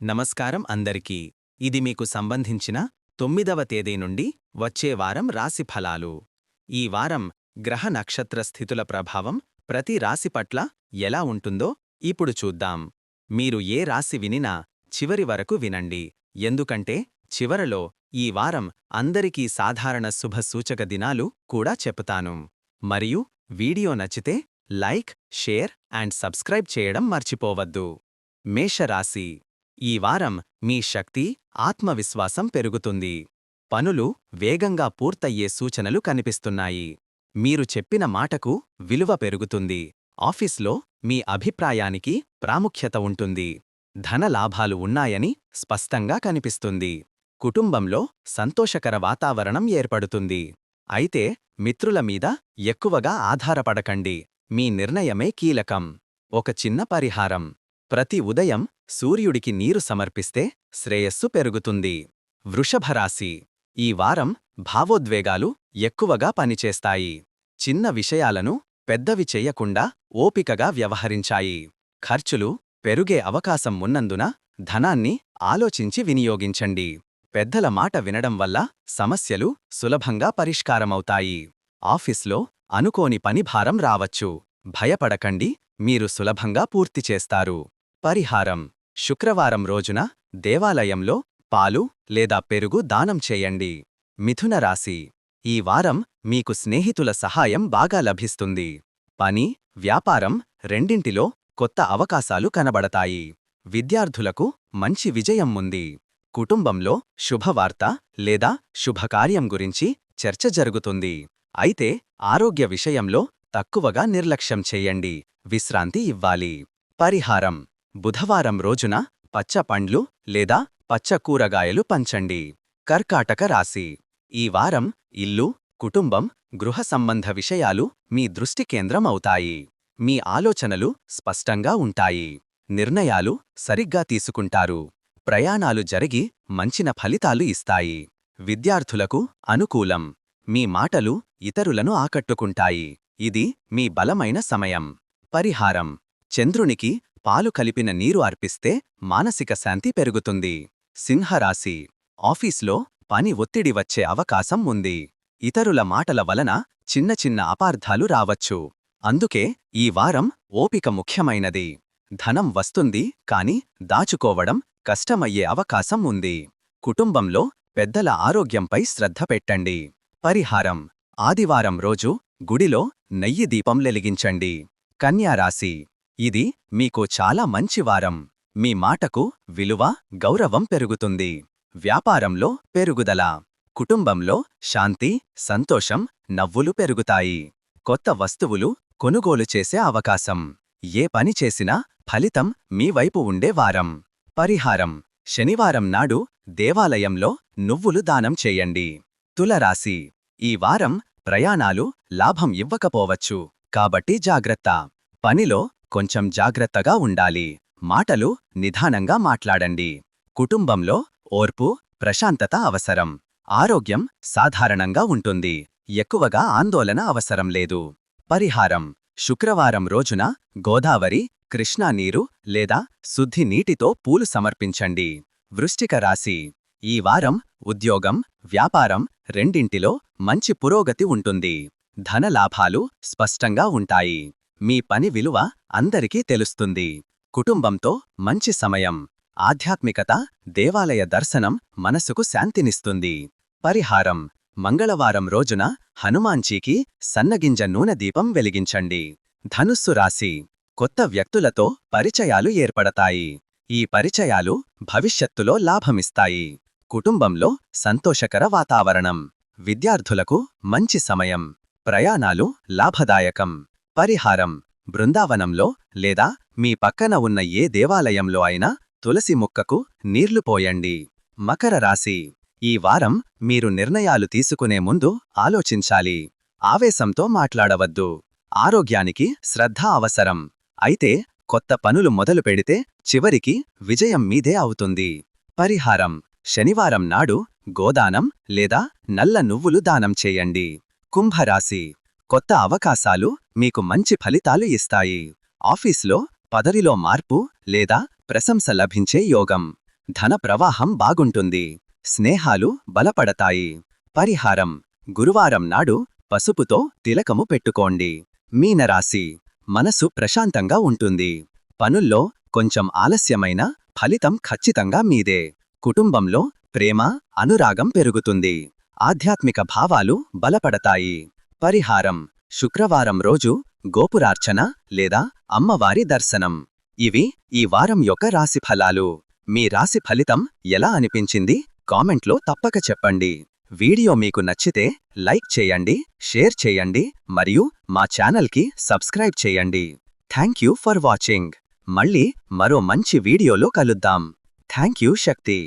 నమస్కారం అందరికీ. ఇది మీకు సంబంధించిన తొమ్మిదవ తేదీ నుండి వచ్చే వారం రాశి ఫలాలు. ఈ వారం గ్రహ నక్షత్ర స్థితుల ప్రభావం ప్రతి రాశి పట్ల ఎలా ఉంటుందో ఇప్పుడు చూద్దాం. మీరు ఏ రాశి వినినా చివరి వరకు వినండి. ఎందుకంటే చివరలో ఈ వారం అందరికీ సాధారణ శుభ సూచక దినాలు కూడా చెప్తాను. మరియు వీడియో నచ్చితే లైక్ షేర్ అండ్ సబ్స్క్రైబ్ చేయడం మర్చిపోవద్దు. మేషరాశి ఈ వారం మీ శక్తి ఆత్మవిశ్వాసం పెరుగుతుంది. పనులు వేగంగా పూర్తయ్యే సూచనలు కనిపిస్తున్నాయి. మీరు చెప్పిన మాటకు విలువ పెరుగుతుంది. ఆఫీస్లో మీ అభిప్రాయానికి ప్రాముఖ్యత ఉంటుంది. ధన లాభాలు ఉన్నాయని స్పష్టంగా కనిపిస్తుంది. కుటుంబంలో సంతోషకర వాతావరణం ఏర్పడుతుంది. అయితే మిత్రుల మీద ఎక్కువగా ఆధారపడకండి. మీ నిర్ణయమే కీలకం. ఒక చిన్న పరిహారం. ప్రతి ఉదయం సూర్యుడికి నీరు సమర్పిస్తే శ్రేయస్సు పెరుగుతుంది. వృషభరాశి. ఈ వారం భావోద్వేగాలు ఎక్కువగా పనిచేస్తాయి. చిన్న విషయాలను పెద్దవి చెయ్యకుండా ఓపికగా వ్యవహరించాయి. ఖర్చులు పెరుగే అవకాశం ఉన్నందున ధనాన్ని ఆలోచించి వినియోగించండి. పెద్దల మాట వినడం వల్ల సమస్యలు సులభంగా పరిష్కారమవుతాయి. ఆఫీస్లో అనుకోని పనిభారం రావచ్చు. భయపడకండి మీరు సులభంగా పూర్తి చేస్తారు. పరిహారం. శుక్రవారం రోజున దేవాలయంలో పాలు లేదా పెరుగు దానం చేయండి. మిథున రాశి. ఈ వారం మీకు స్నేహితుల సహాయం బాగా లభిస్తుంది. పని వ్యాపారం రెండింటిలో కొత్త అవకాశాలు కనబడతాయి. విద్యార్థులకు మంచి విజయం ఉంది. కుటుంబంలో శుభవార్త లేదా శుభకార్యం గురించి చర్చ జరుగుతుంది. అయితే ఆరోగ్య విషయంలో తక్కువగా నిర్లక్ష్యం చెయ్యండి విశ్రాంతి ఇవ్వాలి. పరిహారం. బుధవారం రోజున పచ్చ పండ్లు లేదా పచ్చ కూరగాయలు పంచండి. కర్కాటక రాశి. ఈ వారం ఇల్లు కుటుంబం గృహ సంబంధ విషయాలు మీ దృష్టి కేంద్రం అవుతాయి. మీ ఆలోచనలు స్పష్టంగా ఉంటాయి. నిర్ణయాలు సరిగ్గా తీసుకుంటారు. ప్రయాణాలు జరిగి మంచిన ఫలితాలు ఇస్తాయి. విద్యార్థులకు అనుకూలం. మీ మాటలు ఇతరులను ఆకట్టుకుంటాయి. ఇది మీ బలమైన సమయం. పరిహారం. చంద్రునికి పాలు కలిపిన నీరు అర్పిస్తే మానసిక శాంతి పెరుగుతుంది. సింహరాశి. ఆఫీస్లో పని ఒత్తిడి వచ్చే అవకాశం ఉంది. ఇతరుల మాటల వలన చిన్న చిన్న అపార్థాలు రావచ్చు. అందుకే ఈ వారం ఓపిక ముఖ్యమైనది. ధనం వస్తుంది కాని దాచుకోవడం కష్టమయ్యే అవకాశం ఉంది. కుటుంబంలో పెద్దల ఆరోగ్యంపై శ్రద్ధ పెట్టండి. పరిహారం. ఆదివారం రోజు గుడిలో నెయ్యి దీపం లెలిగించండి కన్యారాశి. ఇది మీకు చాలా మంచి వారం. మీ మాటకు విలువ గౌరవం పెరుగుతుంది. వ్యాపారంలో పెరుగుదల కుటుంబంలో శాంతి సంతోషం నవ్వులు పెరుగుతాయి. కొత్త వస్తువులు కొనుగోలు చేసే అవకాశం. ఏ పని చేసినా ఫలితం మీ వైపు ఉండే వారం. పరిహారం. శనివారం నాడు దేవాలయంలో నువ్వులు దానం చేయండి. తులరాశి. ఈ వారం ప్రయాణాలు లాభం ఇవ్వకపోవచ్చు. కాబట్టి జాగ్రత్త. పనిలో కొంచెం జాగ్రత్తగా ఉండాలి. మాటలు నిదానంగా మాట్లాడండి. కుటుంబంలో ఓర్పు ప్రశాంతత అవసరం. ఆరోగ్యం సాధారణంగా ఉంటుంది. ఎక్కువగా ఆందోళన అవసరం లేదు. పరిహారం. శుక్రవారం రోజున గోదావరి కృష్ణా నీరు లేదా శుద్ధి నీటితో పూలు సమర్పించండి. వృష్టిక రాశి. ఈ వారం ఉద్యోగం వ్యాపారం రెండింటిలో మంచి పురోగతి ఉంటుంది. ధన లాభాలు స్పష్టంగా ఉంటాయి. మీ పని విలువ అందరికీ తెలుస్తుంది. కుటుంబంతో మంచి సమయం ఆధ్యాత్మికత దేవాలయ దర్శనం మనసుకు శాంతినిస్తుంది. పరిహారం మంగళవారం రోజున హనుమాన్జీకి సన్నగింజ నూనె దీపం వెలిగించండి. ధనుస్సు రాశి కొత్త వ్యక్తులతో పరిచయాలు ఏర్పడతాయి. ఈ పరిచయాలు భవిష్యత్తులో లాభమిస్తాయి. కుటుంబంలో సంతోషకర వాతావరణం విద్యార్థులకు మంచి సమయం ప్రయాణాలు లాభదాయకం. పరిహారం. బృందావనంలో లేదా మీ పక్కన ఉన్న ఏ దేవాలయంలో అయినా తులసి ముక్కకు నీర్లు పోయండి. మకర రాశి. ఈ వారం మీరు నిర్ణయాలు తీసుకునే ముందు ఆలోచించాలి. ఆవేశంతో మాట్లాడవద్దు. ఆరోగ్యానికి శ్రద్ధ అవసరం. అయితే కొత్త పనులు మొదలు పెడితే చివరికి విజయం మీదే అవుతుంది. పరిహారం. శనివారం నాడు గోదానం లేదా నల్ల నువ్వులు దానం చేయండి. కుంభరాశి. కొత్త అవకాశాలు మీకు మంచి ఫలితాలు ఇస్తాయి. ఆఫీస్లో పదరిలో మార్పు లేదా ప్రశంస లభించే యోగం. ధన ప్రవాహం బాగుంటుంది. స్నేహాలు బలపడతాయి. పరిహారం. గురువారం నాడు పసుపుతో తిలకము పెట్టుకోండి. మీనరాశి. మనసు ప్రశాంతంగా ఉంటుంది. పనుల్లో కొంచెం ఆలస్యమైన ఫలితం ఖచ్చితంగా మీదే. కుటుంబంలో ప్రేమ అనురాగం పెరుగుతుంది. ఆధ్యాత్మిక భావాలు బలపడతాయి. పరిహారం. శుక్రవారం రోజు గోపురార్చన లేదా అమ్మవారి దర్శనం. ఇవి ఈ వారం యొక్క రాశి ఫలాలు. మీ రాశి ఫలితం ఎలా అనిపించింది? కామెంట్లో తప్పక చెప్పండి. వీడియో మీకు నచ్చితే లైక్ చేయండి షేర్ చేయండి మరియు మా ఛానల్కి సబ్స్క్రైబ్ చేయండి. Thank you for watching. మళ్ళీ మరో మంచి వీడియోలో కలుద్దాం. Thank you Shakti.